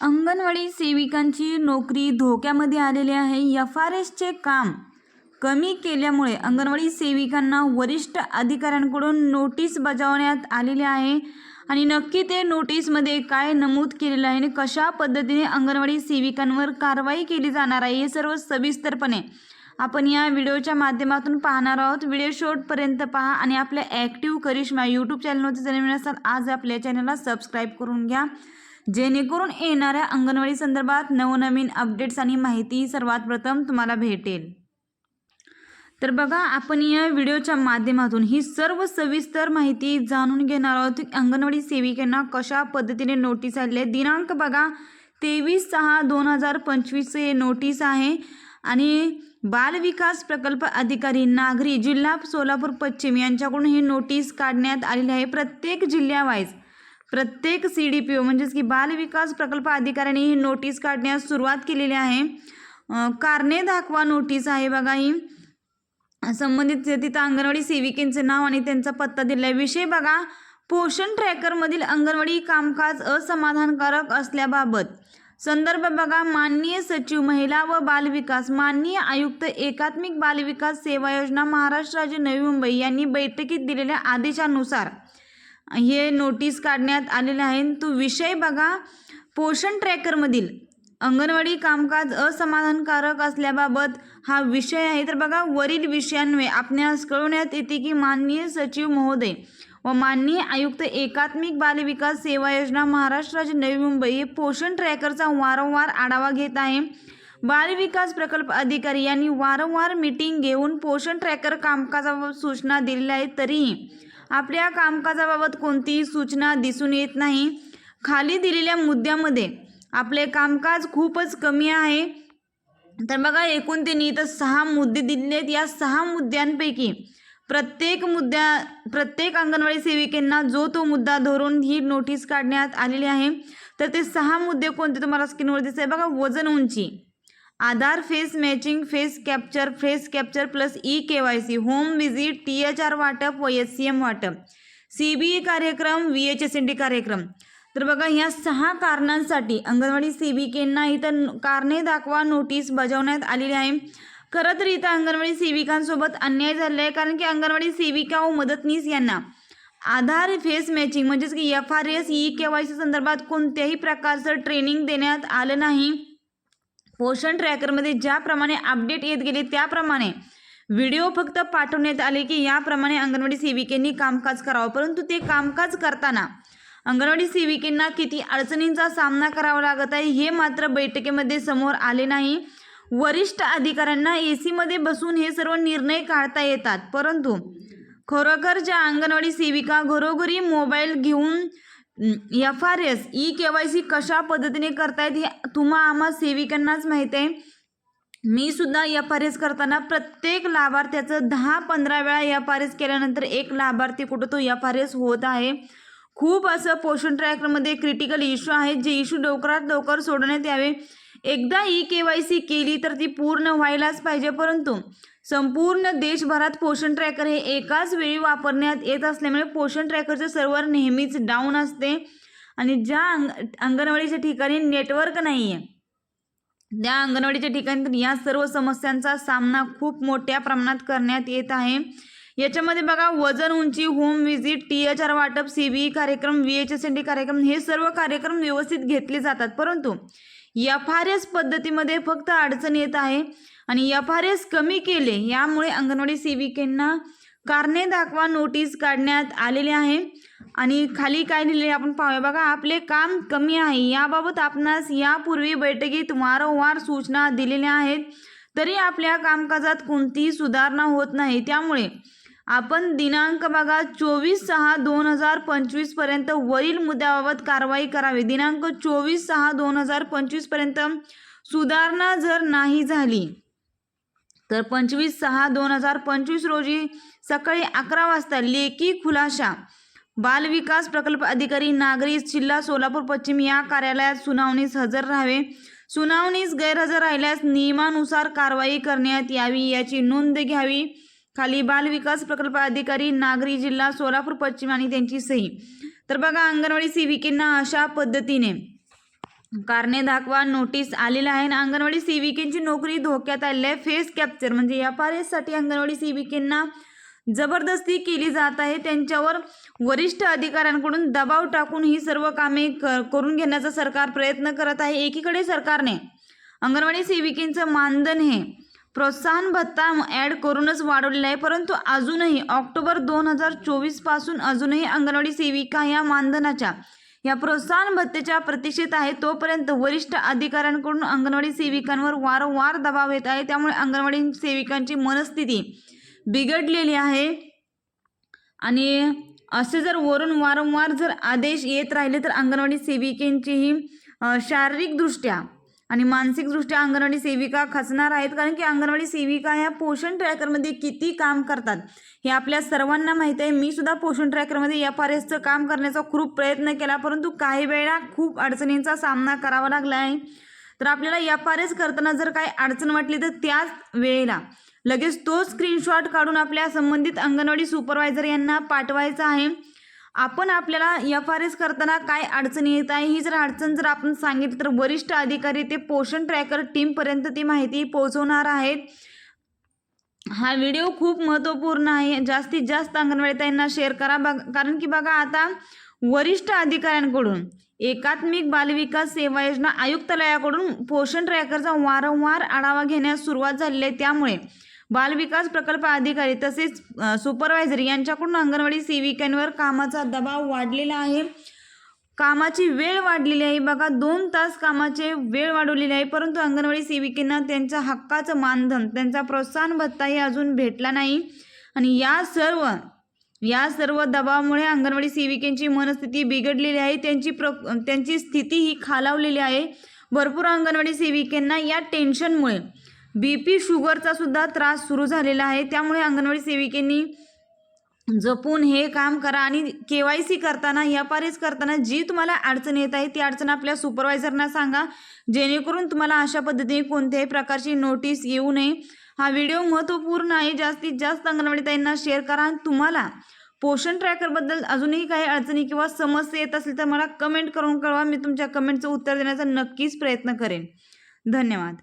अंगणवाडी सेविकांची नोकरी धोक्यामध्ये आलेली आहे. एफ आर एसचे काम कमी केल्यामुळे अंगणवाडी सेविकांना वरिष्ठ अधिकाऱ्यांकडून नोटीस बजावण्यात आलेली आहे. आणि नक्की ते नोटीसमध्ये काय नमूद केलेलं आहे आणि कशा पद्धतीने अंगणवाडी सेविकांवर कारवाई केली जाणार आहे हे सर्व सविस्तरपणे आपण या व्हिडिओच्या माध्यमातून पाहणार आहोत. व्हिडिओ शॉर्टपर्यंत पहा आणि आपल्या ॲक्टिव्ह करिश्मा यूट्यूब चॅनलवरती जर नवीन असाल आज आपल्या चॅनलला सबस्क्राईब करून घ्या. जेणेकरून येणाऱ्या अंगणवाडी संदर्भात नवनवीन अपडेट्स आणि माहिती सर्वात प्रथम तुम्हाला भेटेल. तर बघा आपण या व्हिडिओच्या माध्यमातून ही सर्व सविस्तर माहिती जाणून घेणार आहोत. अंगणवाडी सेविकांना कशा पद्धतीने नोटीस आले आहे दिनांक बघा तेवीस सहा दोन हजार पंचवीस हे नोटीस आहे. आणि बालविकास प्रकल्प अधिकारी नागरी जिल्हा सोलापूर पश्चिम यांच्याकडून ही नोटीस काढण्यात आलेली आहे प्रत्येक जिल्ह्यावाईज. प्रत्येक सी डी पी ओ म्हणजेच की बालविकास प्रकल्प अधिकाऱ्यांनी ही नोटीस काढण्यास सुरुवात केलेली आहे. कारणे दाखवा नोटीस आहे बघा ही. संबंधित तिथं अंगणवाडी सेविकेंचे नाव आणि त्यांचा पत्ता दिला आहे. विषय बघा पोषण ट्रॅकरमधील अंगणवाडी कामकाज असमाधानकारक असल्याबाबत. संदर्भ बघा माननीय सचिव महिला व बालविकास माननीय आयुक्त एकात्मिक बालविकास सेवा योजना महाराष्ट्र राज्य नवी मुंबई यांनी बैठकीत दिलेल्या आदेशानुसार हे नोटीस काढण्यात आलेले आहे तो विषय बघा. पोषण ट्रॅकरमधील अंगणवाडी कामकाज असमाधानकारक असल्याबाबत हा विषय आहे. तर बघा वरील विषयांमुळे आपणास कळवण्यात येते की माननीय सचिव महोदय व माननीय आयुक्त एकात्मिक बालविकास सेवा योजना महाराष्ट्र राज्य नवी मुंबई हे पोषण ट्रॅकरचा वारंवार आढावा घेत आहे. बालविकास प्रकल्प अधिकारी यांनी वारंवार मीटिंग घेऊन पोषण ट्रॅकर कामकाजाबाबत सूचना दिलेल्या आहेत. तरीही आपल्या कामकाजाबाबत कोणतीही सूचना दिसून येत नाही. खाली दिलेल्या मुद्द्यामध्ये आपले कामकाज खूपच कमी आहे. तर बघा एकूण त्यांनी इथं सहा मुद्दे दिलेले आहेत या सहा मुद्द्यांपैकी प्रत्येक मुद्द्या प्रत्येक अंगणवाडी सेविकेंना जो तो मुद्दा धरून ही नोटीस काढण्यात आलेली आहे. तर ते सहा मुद्दे कोणते? तुम्हाला स्क्रीनवर दिसत आहे बघा वजन उंची. Aadhaar face matching face capture face capture plus E K Y C home visit T H R वाटप व एस सी एम वाटप. सी बी ई कार्यक्रम V H S N D कार्यक्रम. तर बघा ह्या सहा कारणांसाठी अंगणवाडी सेविकेंना इथं कारणे दाखवा नोटीस बजावण्यात आलेली आहे. खरं तर इथं अंगणवाडी सेविकांसोबत अन्याय झालेला आहे कारण की अंगणवाडी सेविका व मदतनीस यांना. आधार फेस मॅचिंग म्हणजेच की F R S E K Y C संदर्भात कोणत्याही प्रकारचं ट्रेनिंग देण्यात आलं नाही. पोषण ट्रॅकरमध्ये ज्याप्रमाणे अपडेट येत गेले त्याप्रमाणे व्हिडिओ फक्त पाठवण्यात आले की याप्रमाणे अंगणवाडी सेविकेंनी कामकाज करावं. परंतु ते कामकाज करताना अंगणवाडी सेविकेंना किती अडचणींचा सामना करावा लागत आहे हे मात्र बैठकीमध्ये समोर आले नाही. वरिष्ठ अधिकाऱ्यांना ए सीमध्ये बसून हे सर्व निर्णय काढता येतात. परंतु खरोखर ज्या अंगणवाडी सेविका घरोघरी मोबाईल घेऊन F R S E K Y C कशा पद्धतीने करतायत हे तुम्हा आम्हा सेविकांनाच माहीत आहे. मी सुद्धा एफ आर एस करताना प्रत्येक लाभार्थ्याचं दहा पंधरा वेळा एफ आर एस केल्यानंतर एक लाभार्थी कुठं तो एफ आर एस होत आहे. खूप असं पोषण ट्रॅकरमध्ये क्रिटिकल इश्यू आहेत जे इश्यू लवकरात लवकर सोडवण्यात यावे. एकदा ई के वाय सी केली तर ती पूर्ण व्हायलाच पाहिजे परंतु संपूर्ण देशभरात पोषण ट्रॅकर हे एकाच वेळी वापरण्यात येत असल्यामुळे पोषण ट्रॅकरचे सर्व्हर नेहमीच डाऊन असते आणि ज्या अंग अंगणवाडीच्या ठिकाणी नेटवर्क नाही आहे त्या अंगणवाडीच्या ठिकाणी तर या सर्व समस्यांचा सामना खूप मोठ्या प्रमाणात करण्यात येत आहे. याच्यामध्ये बघा वजन उंची home visit T H R वाटप सी बी कार्यक्रम V H S N D कार्यक्रम हे सर्व कार्यक्रम व्यवस्थित घेतले जातात. परंतु एफ आर एस पद्धतीमध्ये फक्त अडचण येत आहे आणि एफ आर एस कमी केले यामुळे अंगणवाडी सेविकेंना कारणे दाखवा नोटीस काढण्यात आलेले आहे. आणि खाली काय लिहिले आपण पाहूया. बघा आपले काम कमी आहे. याबाबत आपणास यापूर्वी बैठकीत वारंवार सूचना दिलेल्या आहेत. तरी आपल्या कामकाजात कोणतीही सुधारणा होत नाही. त्यामुळे आपण दिनांक बघा चोवीस सहा दोन हजार पंचवीसपर्यंत वरील मुद्द्याबाबत कारवाई करावी. दिनांक चोवीस सहा दोन हजार पंचवीसपर्यंत सुधारणा जर नाही झाली तर पंचवीस सहा दोन हजार पंचवीस रोजी सकाळी अकरा वाजता लेखी खुलाशा बालविकास प्रकल्प अधिकारी नागरी जिल्हा सोलापूर पश्चिम या कार्यालयात सुनावणीस हजर राहावे. सुनावणीस गैरहजर राहिल्यास नियमानुसार कारवाई करण्यात यावी याची नोंद घ्यावी. खाली बालविकास प्रकल्प अधिकारी नागरी जिल्हा सोलापूर पश्चिम आणि त्यांची सही. तर बघा अंगणवाडी सेविकेंना अशा पद्धतीने कारणे दाखवा नोटीस आलेला आहे. आणि अंगणवाडी सेविकेंची नोकरी धोक्यात आलेली आहे. फेस कॅप्चर म्हणजे या पारेसाठी एससाठी अंगणवाडी सेविकेंना जबरदस्ती केली जात आहे. त्यांच्यावर वरिष्ठ अधिकाऱ्यांकडून दबाव टाकून ही सर्व कामे क करून घेण्याचा सरकार प्रयत्न करत आहे. एकीकडे सरकारने अंगणवाडी सेविकेंचं मानधन हे प्रोत्साहन भत्ता ॲड करूनच वाढवलेलं आहे. परंतु अजूनही ऑक्टोबर दोन हजार चोवीसपासून अजूनही अंगणवाडी सेविका या मानधनाच्या या प्रोत्साहन भत्तेच्या प्रतीक्षेत आहे. तोपर्यंत वरिष्ठ अधिकाऱ्यांकडून अंगणवाडी सेविकांवर वारंवार दबाव येत आहे. त्यामुळे अंगणवाडी सेविकांची मनस्थिती बिघडलेली आहे. आणि असे जर वरून वारंवार जर आदेश येत राहिले तर अंगणवाडी सेविकेंचीही शारीरिकदृष्ट्या आणि मानसिकदृष्ट्या अंगणवाडी सेविका खचणार आहेत कारण की अंगणवाडी सेविका ह्या पोषण ट्रॅकरमध्ये किती काम करतात? हे आपल्या सर्वांना माहीत आहे. मी सुद्धा पोषण ट्रॅकरमध्ये एफ आर एसचं काम करण्याचा खूप प्रयत्न केला परंतु काही वेळा खूप अडचणींचा सामना करावा लागला आहे. तर आपल्याला एफ आर एस करताना जर काही अडचण वाटली तर त्याच वेळेला लगेच तो स्क्रीनशॉट काढून आपल्या संबंधित अंगणवाडी सुपरवायझर यांना पाठवायचा आहे. आपण आपल्याला एफ आर एस करताना काय अडचणी येत आहे? ही जर अडचण जर आपण सांगितली तर वरिष्ठ अधिकारी ते पोषण ट्रॅकर टीमपर्यंत ती माहिती पोहोचवणार आहेत. हा व्हिडिओ खूप महत्त्वपूर्ण आहे. जास्तीत जास्त अंगणवाडी ताईंना शेअर करा. बघ कारण की बघा आता वरिष्ठ अधिकाऱ्यांकडून एकात्मिक बालविकास सेवा योजना आयुक्तालयाकडून पोषण ट्रॅकरचा वारंवार आढावा घेण्यास सुरुवात झालेली आहे. त्यामुळे बालविकास प्रकल्प अधिकारी तसेच सुपरवायझर यांच्याकडून अंगणवाडी सेविकांवर कामाचा दबाव वाढलेला आहे. कामाची वेळ वाढलेली आहे. बघा दोन तास कामाचे वेळ वाढवलेली आहे. परंतु अंगणवाडी सेविकेंना त्यांच्या हक्काचं मानधन त्यांचा प्रोत्साहन भत्ताही अजून भेटला नाही. आणि या सर्व या सर्व दबावामुळे अंगणवाडी सेविकेंची मनस्थिती बिघडलेली आहे. त्यांची प्र त्यांची स्थिती ही खालावलेली आहे. भरपूर अंगणवाडी सेविकेंना या टेन्शनमुळे बी पी शुगरचा सुद्धा त्रास सुरू झालेला आहे. त्यामुळे अंगणवाडी सेविकेनी जपून हे काम करा आणि के वाय सी करताना एफ आर करताना जी तुम्हाला अडचण येत आहे ती अडचण आपल्या सुपरवायझरना सांगा. जेणेकरून तुम्हाला अशा पद्धतीने कोणत्याही प्रकारची नोटीस येऊ नये. हा व्हिडिओ महत्त्वपूर्ण आहे. जास्तीत जास्त अंगणवाडी ताईंना शेअर करा आणि तुम्हाला पोषण ट्रॅकरबद्दल अजूनही काही अडचणी किंवा समस्या येत असेल तर मला कमेंट करून कळवा. मी तुमच्या कमेंटचं उत्तर देण्याचा नक्कीच प्रयत्न करेन. धन्यवाद.